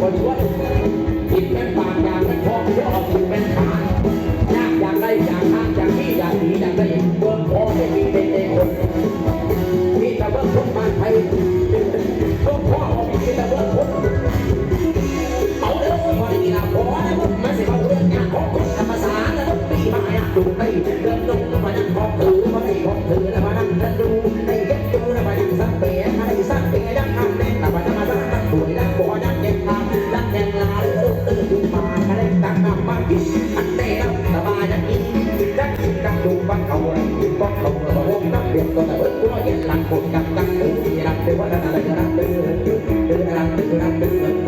บริวารกินเป็นปากอยากเป็นท้อเพื่อเอากินเป็นขาอยากอยากได้อยากทานอยากมีอยากดีอยากได้เบิ่งพอไม่มีเป็นเองคนมีแต่เบิ่งคนบ้านไทยเบิ่งพ่อมีแต่เบิ่งคนเอาเด้อพอได้กีฬาพอได้บ่มันสิเอาเรื่องงานของคนธรรมศาสตร์แล้วปีมาอยากดูไปเดินลงมานั่งของถือมาได้ของถือแล้วมานั่งกันดูได้เห็นดูแล้วมานั่งสังเปย์มาได้สังเปย์ดังทำเล่นแต่ว่าจะมาดังดังสวยดังบ่ดังเก่งทา ยิ่งอกเขาเมื่อวานนักเรียนก็แต่ว่ากูน้อยย็งหลังคนกันตั้งตื้อรักเทวดาอะไรก็รักตื้อตื้หลังเตื้อรักตื้อ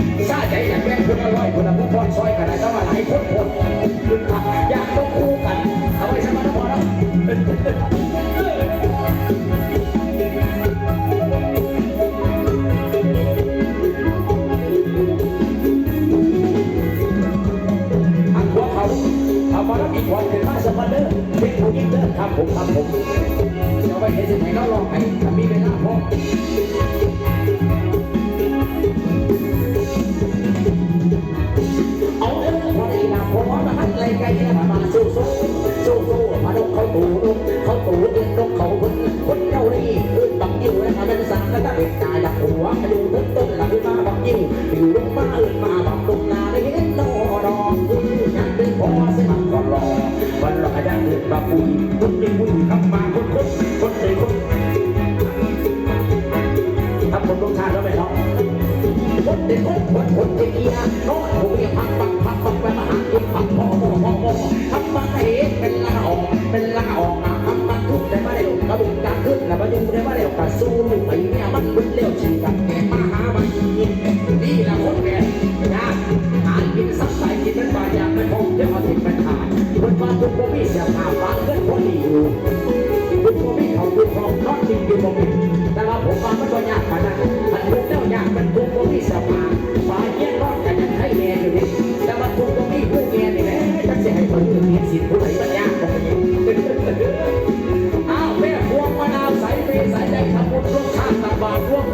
ใจอยากแม่งคนอร่อยคนละมุกพรซอยกันไดนั้มาหาไหนคนคุณผักอยากต้องคู่กัน เอาไว้ฉันมาพอแล้วอันหัวเขาเอามาแล้วอีกวันเป็นมาสมัครเด้อเป็นผู้ยิ่งเด้อครัผมทำผมจะไปเห็นสิ่งไหนเรลองไหนถ้ามีเวลาพอ บอกว่าสมัครก่อนรอวันรอได้เกิดมาปุ่นคนเป็นผู้หญิงกลับมาคนคนคนเป็นคนทำคนต้องชาติแล้วไหมเนอะคนเป็นคนคนคนเป็นเกียร์น้องผมเรียกพักพักพักพักไปมาหาเก็พักพอพอพอพอทำมาให้เป็นละออกเป็นละออกมาทำมาทุกได้มาเร็วกระบุกกระขึ้นแล้วมาดูได้มาเร็วกระสู้ไอ้เนี่ยมันบุญเร็วชีกัน บ่มีแต่ว่าผม่ามันก็ยากขนาดอันทุกเจ้ายากมันทุกบ่มีสมาฝ่ายเย็นร้อนกันยังให้แย่อยู่นี่แต่ว่าทุกบ่มีผู้แก่นี่แหละจักสิให้คนอื่นมีสิทธิ์ผู้ใดมันยากบ่มีอ้าวแม่พวงมะนาวใสเปใสใจขับุญรถวมชาติตับาตรวม